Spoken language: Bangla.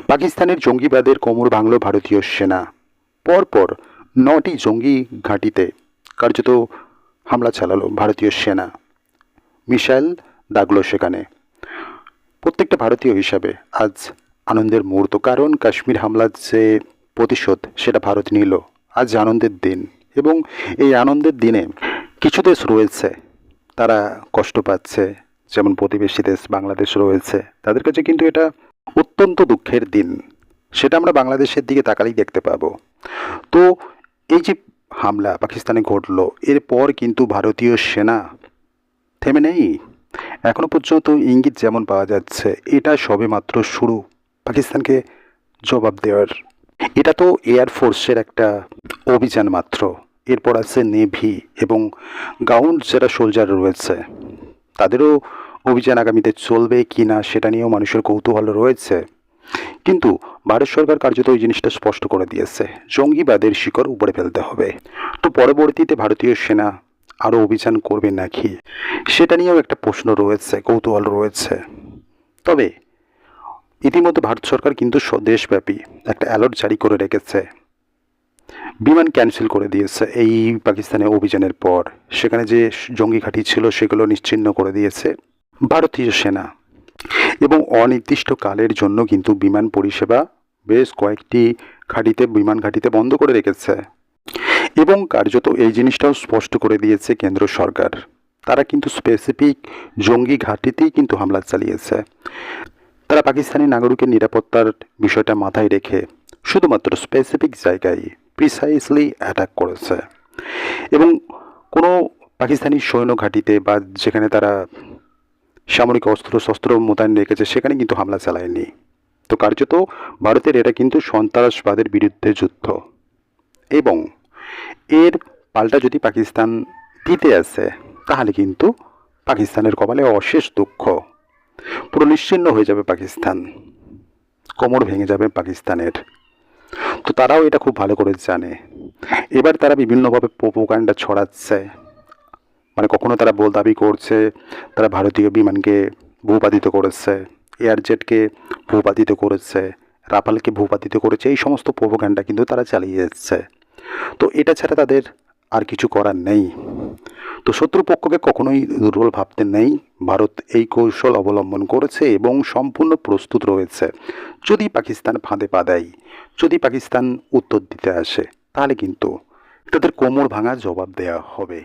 পাকিস্তানের জঙ্গিবাদের কোমর ভাঙল ভারতীয় সেনা। পরপর নটি জঙ্গি ঘাঁটিতে কার্যত হামলা চালালো ভারতীয় সেনা। মিসাইল দাগলো সেখানে। প্রত্যেকটা ভারতীয় হিসাবে আজ আনন্দের মুহূর্ত, কারণ কাশ্মীর হামলার যে প্রতিশোধ, সেটা ভারত নিল। আজ আনন্দের দিন, এবং এই আনন্দের দিনে কিছু দেশ রয়েছে, তারা কষ্ট পাচ্ছে। যেমন প্রতিবেশী দেশ বাংলাদেশ রয়েছে। তাদের কাছে কিন্তু এটা অত্যন্ত দুঃখের দিন। সেটা আমরা বাংলাদেশের দিকে তাকালেই দেখতে পাবো। তো এই যে হামলা পাকিস্তানে ঘটলো, এরপর কিন্তু ভারতীয় সেনা থেমে নেই। এখনও পর্যন্ত ইঙ্গিত যেমন পাওয়া যাচ্ছে, এটা সবে মাত্র শুরু পাকিস্তানকে জবাব দেওয়ার। এটা তো এয়ারফোর্সের একটা অভিযান মাত্র। এরপর আছে নেভি এবং গ্রাউন্ড যারা সোলজার রয়েছে, তাদেরও অভিযান আগামীতে চলবে কি না সেটা নিয়েও মানুষের কৌতূহল রয়েছে। কিন্তু ভারত সরকার কার্যত ওই জিনিসটা স্পষ্ট করে দিয়েছে। জঙ্গিবাদের শিকড় উপরে ফেলতে হবে। তো পরবর্তীতে ভারতীয় সেনা আরও অভিযান করবে নাকি? সেটা নিয়েও একটা প্রশ্ন রয়েছে, কৌতূহল রয়েছে। তবে ইতিমধ্যে ভারত সরকার কিন্তু দেশব্যাপী একটা অ্যালার্ট জারি করে রেখেছে। বিমান ক্যান্সেল করে দিয়েছে এই পাকিস্তানে অভিযানের পর। সেখানে যে জঙ্গি ঘাঁটি ছিল সেগুলো নিশ্চিহ্ন করে দিয়েছে। ভারতীয় সেনা এবং অনির্দিষ্টকালের জন্য কিন্তু বিমান পরিষেবা বেশ কয়েকটি ঘাঁটিতে, বিমান ঘাঁটিতে বন্ধ করে রেখেছে। এবং কার্যত এই জিনিসটাও স্পষ্ট করে দিয়েছে কেন্দ্র সরকার। তারা কিন্তু স্পেসিফিক জঙ্গি ঘাঁটিতেই কিন্তু হামলা চালিয়েছে। তারা পাকিস্তানি নাগরিকের নিরাপত্তার বিষয়টা মাথায় রেখে শুধুমাত্র স্পেসিফিক জায়গায় প্রিসাইসলি অ্যাটাক করেছে। এবং কোনো পাকিস্তানি সৈন্য ঘাঁটিতে বা যেখানে তারা সামরিক অস্ত্র, শস্ত্র মোতায়েন রেখেছে, সেখানে কিন্তু হামলা চালায়নি। তো কার্যত ভারতের এটা কিন্তু সন্ত্রাসবাদের বিরুদ্ধে যুদ্ধ। এবং এর পাল্টা যদি পাকিস্তান দিতে আসে, তাহলে কিন্তু পাকিস্তানের কপালে অশেষ দুঃখ। পুরো নিশ্চিন্ন হয়ে যাবে পাকিস্তান। কোমর ভেঙে যাবে পাকিস্তানের। তো তারাও এটা খুব ভালো করে জানে। এবার তারা বিভিন্নভাবে প্রোপাগান্ডা ছড়াচ্ছে। মানে কখনো তারা বল দাবি করছে, তারা ভারতীয় বিমানকে ভূপাতিত করেছে, এয়ারজেটকে ভূপাতিত করেছে, রাফালকে ভূপাতিত করেছে, এই সমস্ত প্রোপাগান্ডা কিন্তু তারা চালিয়ে যাচ্ছে। তো এটা ছাড়া তাদের আর কিছু করার নেই। তো শত্রুপক্ষকে কখনোই দুর্বল ভাবতে নেই। ভারত এই কৌশল অবলম্বন করেছে এবং সম্পূর্ণ প্রস্তুত রয়েছে। যদি পাকিস্তান ফাঁদে পা দেয়, যদি পাকিস্তান উত্তর দিতে আসে, তাহলে কিন্তু তাদের কোমর ভাঙা জবাব দেওয়া হবে।